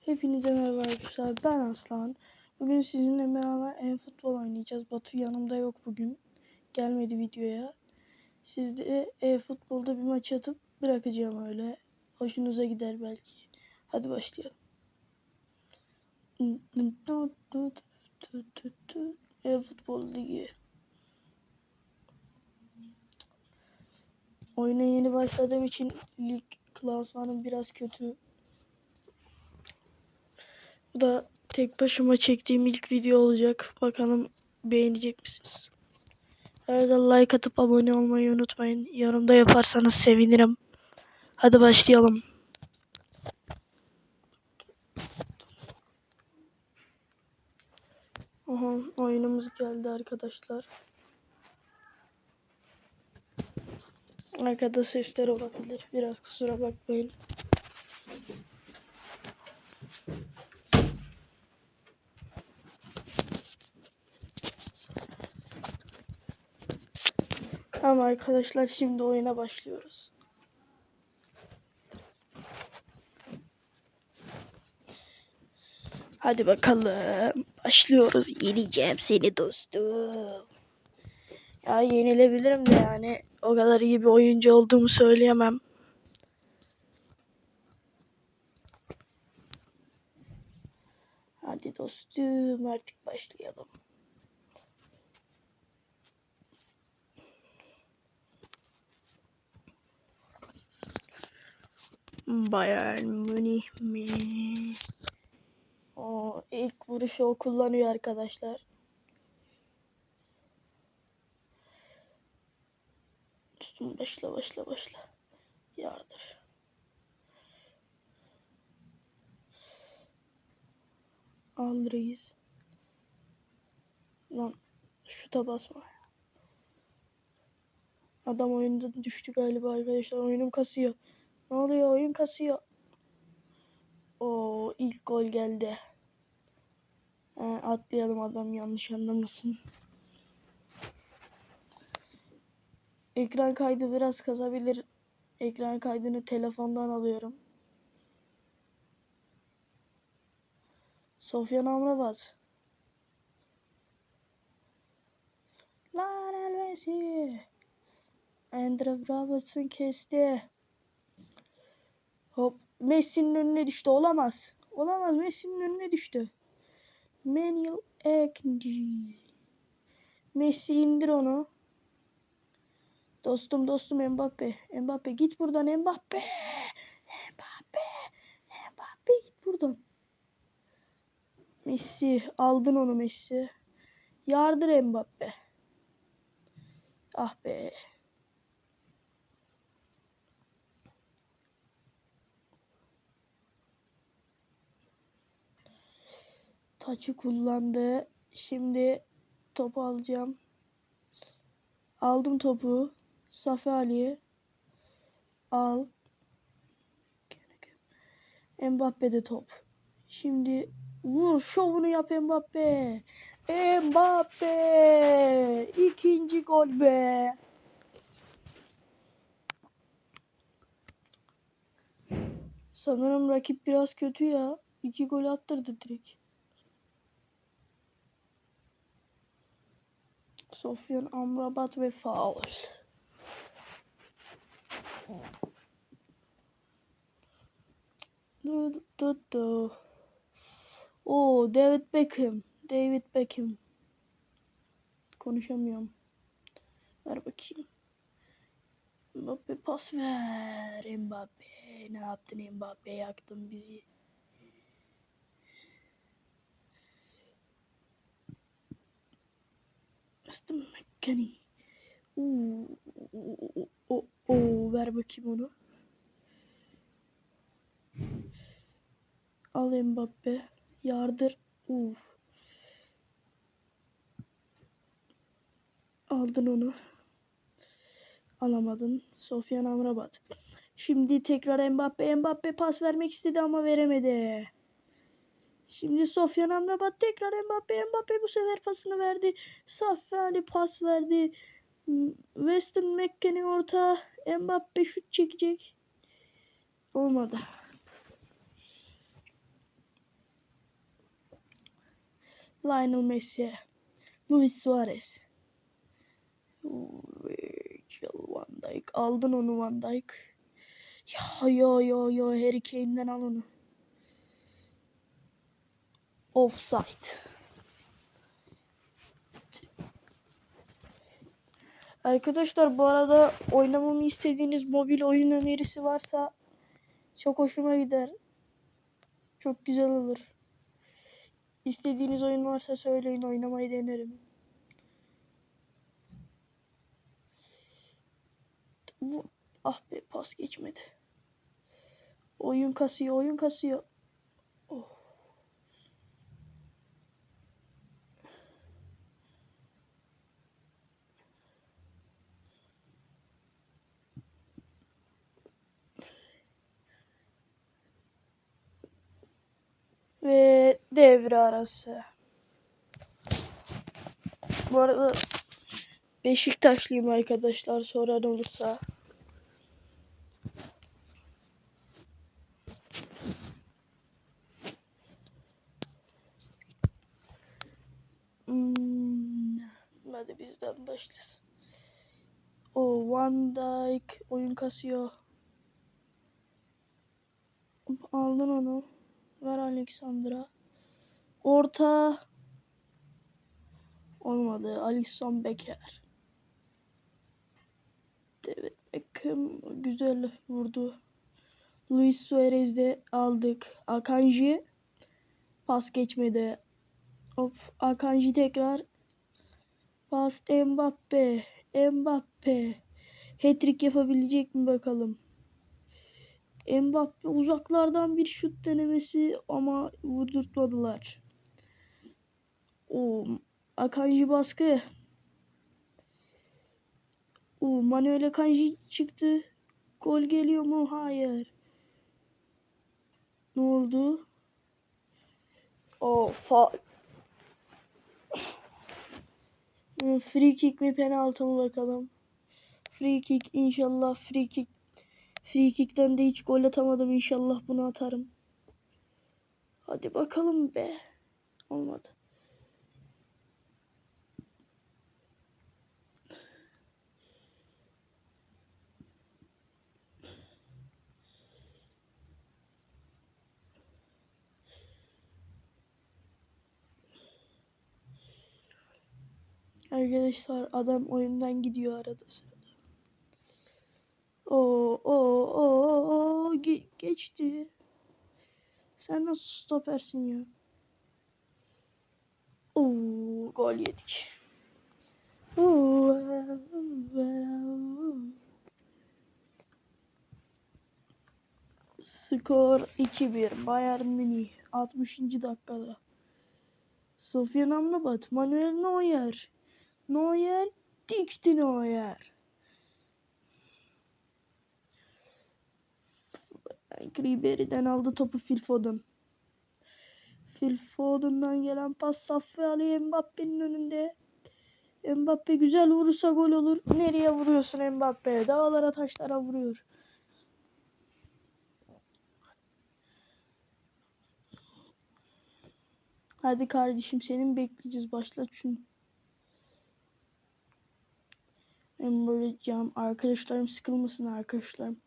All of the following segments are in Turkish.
Hepinize merhaba arkadaşlar. Ben Aslan. Bugün sizinle beraber e-futbol oynayacağız. Batu yanımda yok bugün. Gelmedi videoya. Siz de e-futbolda bir maç atıp bırakacağım öyle. Hoşunuza gider belki. Hadi başlayalım. E-futbol ligi. Oyuna yeni başladığım için lig klasmanım biraz kötü. Bu da tek başıma çektiğim ilk video olacak. Bakalım beğenecek misiniz? Arada like atıp abone olmayı unutmayın. Yorumda yaparsanız sevinirim. Hadi başlayalım. Aha, oyunumuz geldi arkadaşlar. Arkada sesler olabilir. Biraz kusura bakmayın. Tamam arkadaşlar şimdi oyuna başlıyoruz. Hadi bakalım. Başlıyoruz. Yeneceğim seni dostum. Ya yenilebilirim de yani o kadar iyi bir oyuncu olduğumu söyleyemem. Hadi dostum artık başlayalım. Bayern Münih mi? O ilk vuruşu o kullanıyor arkadaşlar. Dostum başla başla başla. Yardır. Al. Lan şuta basma. Adam oyunda düştü galiba arkadaşlar. Oyunum kasıyor. Ne oluyor? Oyun kasıyor. O ilk gol geldi. He, atlayalım adam yanlış anlamasın. Ekran kaydı biraz kazabilir. Ekran kaydını telefondan alıyorum. Sofyan Amrabat. Lionel Messi. Andrew Robertson kesti. Hop. Messi'nin önüne düştü. Olamaz. Olamaz. Messi'nin önüne düştü. Manuel Akanji. Messi indir onu. Dostum dostum Mbappe. Mbappe git buradan Mbappe. Mbappe. Mbappe git buradan. Messi aldın onu Messi. Yardır Mbappe. Ah be. Taçı kullandı. Şimdi topu alacağım. Aldım topu. Safi Ali. Al. Mbappe de top. Şimdi vur şovunu yap Mbappe. Mbappe. İkinci gol be. Sanırım rakip biraz kötü ya. İki gol attırdı direkt. Sofyan Amrabat ve faul. Du, du, du. Oo, David Beckham. David Beckham. Konuşamıyorum. Ver bakayım. Mbappe pas ver. Mbappe. Ne yaptın Mbappe? Yaktın bizi. Aston McKennie. Oo, oo, oo, oo, ver bakayım onu. Al Mbappe. Yardır. Uf. Aldın onu. Alamadın. Sofyan Amrabat. Şimdi tekrar Mbappe. Mbappe pas vermek istedi ama veremedi. Şimdi Sofyan Amrabat tekrar Mbappe. Mbappe bu sefer pasını verdi. Safi Ali pas verdi. Hmm, Weston McKennie orta. Mbappe şut çekecek. Olmadı. Lionel Messi. Luis Suarez. Virgil van Dijk. Aldın onu Van Dijk. Ya yo yo yo Harry Kane'den al onu. Offside. Arkadaşlar bu arada oynamamı istediğiniz mobil oyun önerisi varsa çok hoşuma gider. Çok güzel olur. İstediğiniz oyun varsa söyleyin oynamayı denerim. Bu ah be pas geçmedi. Oyun kasıyor, oyun kasıyor. Oh. Ve devre arası. Bu arada Beşiktaşlıyım arkadaşlar soran olursa. Hmm, hadi bizden başlasın. O Van Dijk oyun kasıyor. Aldın onu. Ver Alexandra. Orta. Olmadı. Alisson Becker. David Beckham güzel vurdu. Luis Suarez de aldık. Akanji pas geçmedi. Hop Akanji tekrar pas Mbappe. Mbappe. Hat-trick yapabilecek mi bakalım. Mbappe uzaklardan bir şut denemesi ama vurdurtmadılar. O Akanji baskı. O Manuel Akanji çıktı. Gol geliyor mu? Hayır. Ne oldu? O fa Free kick mi penaltı mı bakalım. Free kick inşallah free kick. Free kick'ten de hiç gol atamadım inşallah bunu atarım. Hadi bakalım be. Olmadı. Arkadaşlar adam oyundan gidiyor arada sırada. Oo o o o ge- geçti. Sen nasıl stopersin ya? Oo gol yedik. Oo, Skor 2-1 Bayern Münih 60. dakikada. Sofyan Amrabat, Manuel Neuer. Neuer dikti Neuer. Ribery'den aldı topu Phil Foden. Phil Foden'dan gelen pas Saffı Ali Mbappe'nin önünde. Mbappe güzel vurursa gol olur. Nereye vuruyorsun Mbappe? Dağlara taşlara vuruyor. Hadi kardeşim senin bekleyeceğiz. Başla şunu. Ben böyle cam arkadaşlarım sıkılmasın arkadaşlarım.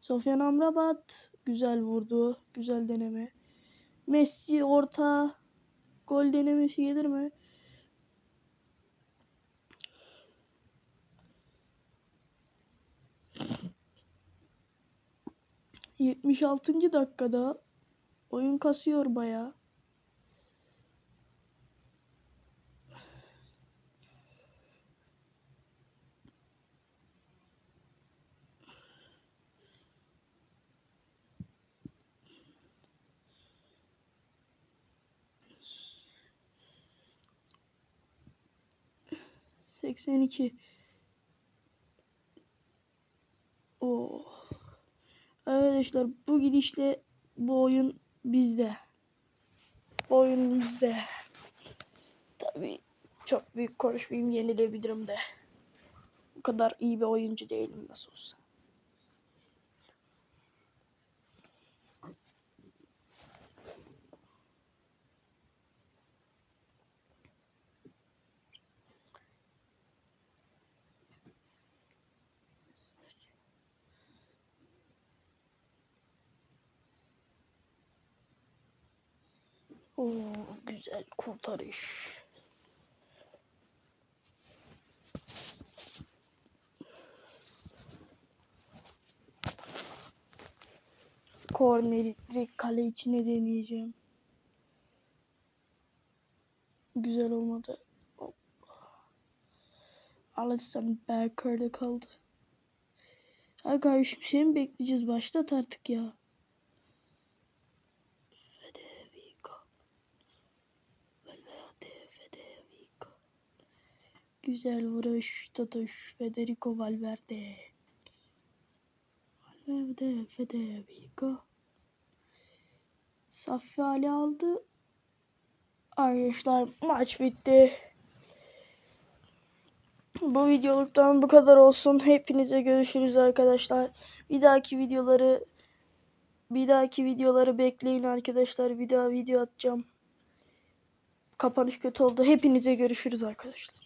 Sofyan Amrabat güzel vurdu. Güzel deneme. Messi orta gol denemesi gelir mi? Yetmiş altıncı dakikada oyun kasıyor bayağı. Seksen iki. Oo. Arkadaşlar bu gidişle bu oyun bizde. Bu oyun bizde. Tabii çok büyük konuşmayayım yenilebilirim de. Bu kadar iyi bir oyuncu değilim nasıl olsa. Oo, güzel kurtarış. Korneri direkt kale içine deneyeceğim. Güzel olmadı. Alisson Berker'de kaldı. Ha kardeşim seni mi bekleyeceğiz? Başlat artık ya. Federico. Valverde, Federico. Güzel vuruş, tutuş. Federico Valverde. Valverde, Federico. Safi Ali aldı. Arkadaşlar maç bitti. Bu videoluktan bu kadar olsun. Hepinize görüşürüz arkadaşlar. Bir dahaki videoları bir dahaki videoları bekleyin arkadaşlar. Bir daha video atacağım. Kapanış kötü oldu. Hepinize görüşürüz arkadaşlar.